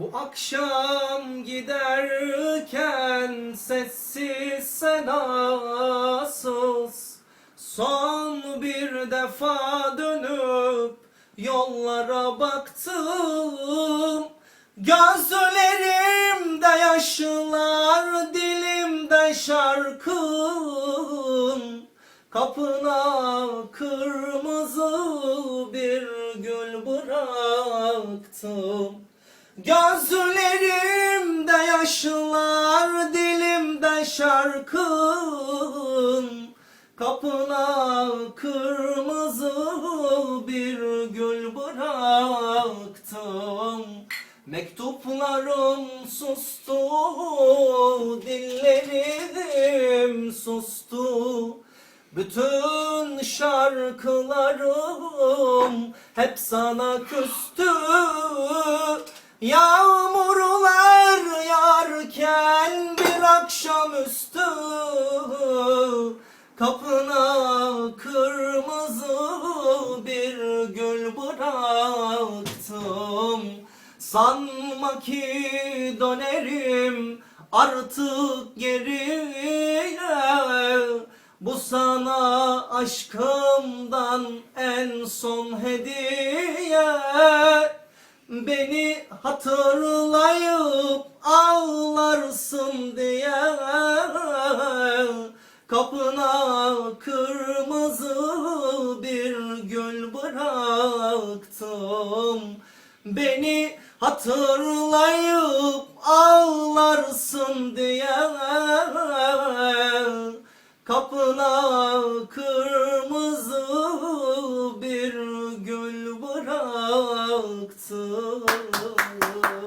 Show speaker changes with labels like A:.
A: Bu akşam giderken sessiz sedasız Son bir defa dönüp yollara baktım. Gözlerimde yaşlar, dilimde şarkım. Kapına kırmızı bir gül bıraktım Gözlerimde yaşlar, dilimde şarkım. Kapına kırmızı bir gül bıraktım. Mektuplarım sustu, dillerim sustu. Bütün şarkılarım hep sana küstü Yağmurlar yağarken bir akşamüstü Kapına kırmızı bir gül bıraktım. Sanma ki dönerim artık geriye Bu sana aşkımdan en son hediye Beni hatırlayıp ağlarsın diye Kapına kırmızı bir gül bıraktım. Beni hatırlayıp ağlarsın diye Kapına bıraktım